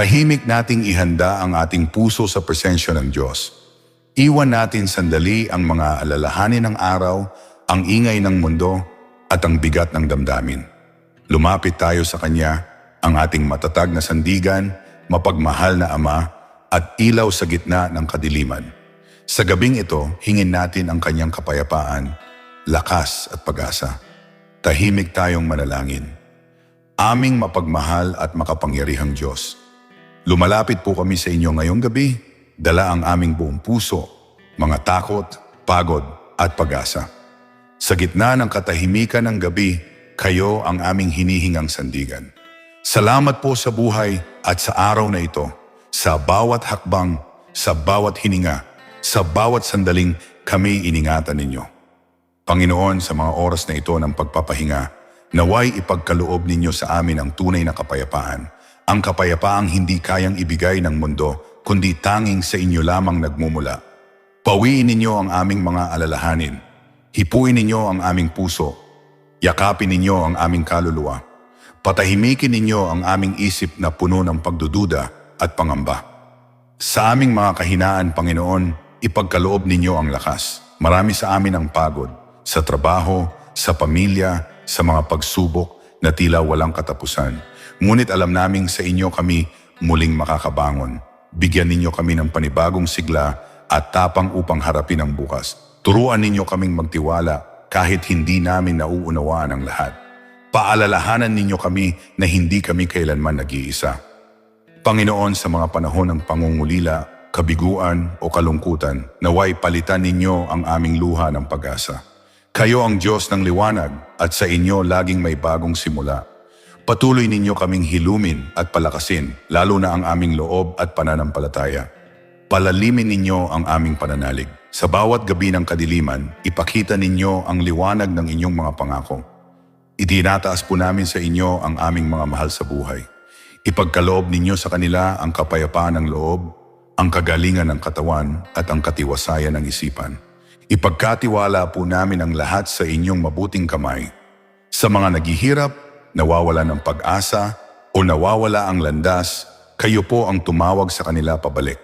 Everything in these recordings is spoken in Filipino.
Tahimik nating ihanda ang ating puso sa presensya ng Diyos. Iwan natin sandali ang mga alalahanin ng araw, ang ingay ng mundo, at ang bigat ng damdamin. Lumapit tayo sa Kanya, ang ating matatag na sandigan, mapagmahal na Ama, at ilaw sa gitna ng kadiliman. Sa gabing ito, hingin natin ang Kanyang kapayapaan, lakas at pag-asa. Tahimik tayong manalangin. Aming mapagmahal at makapangyarihang Diyos. Lumalapit po kami sa inyo ngayong gabi, dala ang aming buong puso, mga takot, pagod at pag-asa. Sa gitna ng katahimikan ng gabi, kayo ang aming hinihingang sandigan. Salamat po sa buhay at sa araw na ito, sa bawat hakbang, sa bawat hininga, sa bawat sandaling kami iningatan ninyo. Panginoon, sa mga oras na ito ng pagpapahinga, naway ipagkaloob ninyo sa amin ang tunay na kapayapaan, ang kapayapaang hindi kayang ibigay ng mundo, kundi tanging sa inyo lamang nagmumula. Pawiin ninyo ang aming mga alalahanin, hipuin ninyo ang aming puso, yakapin ninyo ang aming kaluluwa, patahimikin ninyo ang aming isip na puno ng pagdududa at pangamba. Sa aming mga kahinaan, Panginoon, ipagkaloob ninyo ang lakas. Marami sa amin ang pagod, sa trabaho, sa pamilya, sa mga pagsubok na tila walang katapusan. Ngunit alam naming sa inyo kami muling makakabangon. Bigyan ninyo kami ng panibagong sigla at tapang upang harapin ang bukas. Turuan ninyo kaming magtiwala kahit hindi namin nauunawaan ang lahat. Paalalahanan ninyo kami na hindi kami kailanman nag-iisa. Panginoon, sa mga panahon ng pangungulila, kabiguan o kalungkutan, naway palitan ninyo ang aming luha ng pag-asa. Kayo ang Diyos ng liwanag at sa inyo laging may bagong simula. Patuloy ninyo kaming hilumin at palakasin, lalo na ang aming loob at pananampalataya. Palalimin ninyo ang aming pananalig. Sa bawat gabi ng kadiliman, ipakita ninyo ang liwanag ng inyong mga pangako. Itinataas po namin sa inyo ang aming mga mahal sa buhay. Ipagkaloob ninyo sa kanila ang kapayapaan ng loob, ang kagalingan ng katawan at ang katiwasayan ng isipan. Ipagkatiwala po namin ang lahat sa inyong mabuting kamay. Sa mga naghihirap, nawawala ng pag-asa o nawawala ang landas, kayo po ang tumawag sa kanila pabalik.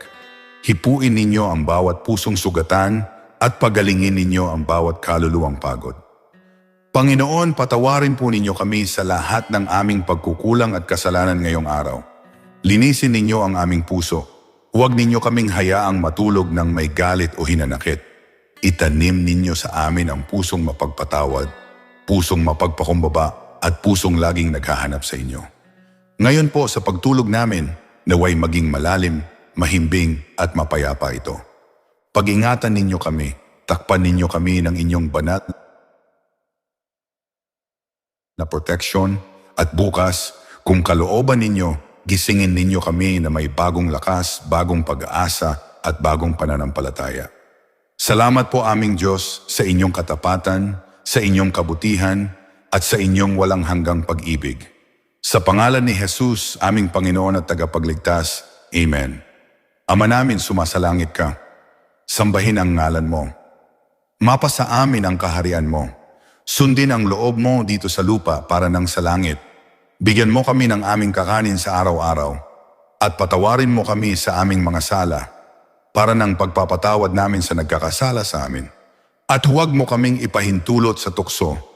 Hipuin ninyo ang bawat pusong sugatan at pagalingin ninyo ang bawat kaluluwang pagod. Panginoon, patawarin po ninyo kami sa lahat ng aming pagkukulang at kasalanan ngayong araw. Linisin ninyo ang aming puso. Huwag ninyo kaming hayaang matulog ng may galit o hinanakit. Itanim ninyo sa amin ang pusong mapagpatawad, pusong mapagpakumbaba at pusong laging naghahanap sa inyo. Ngayon po sa pagtulog namin, naway maging malalim, mahimbing at mapayapa ito. Pag-ingatan ninyo kami, takpan ninyo kami ng inyong banat na proteksyon at bukas, kung kalooban ninyo, gisingin ninyo kami na may bagong lakas, bagong pag-asa at bagong pananampalataya. Salamat po aming Diyos sa inyong katapatan, sa inyong kabutihan at sa inyong walang hanggang pag-ibig. Sa pangalan ni Jesus, aming Panginoon at tagapagligtas, Amen. Ama namin, sumasalangit ka. Sambahin ang ngalan mo. Mapa sa amin ang kaharian mo. Sundin ang loob mo dito sa lupa para nang sa langit. Bigyan mo kami ng aming kakanin sa araw-araw. At patawarin mo kami sa aming mga sala para nang pagpapatawad namin sa nagkakasala sa amin. At huwag mo kaming ipahintulot sa tukso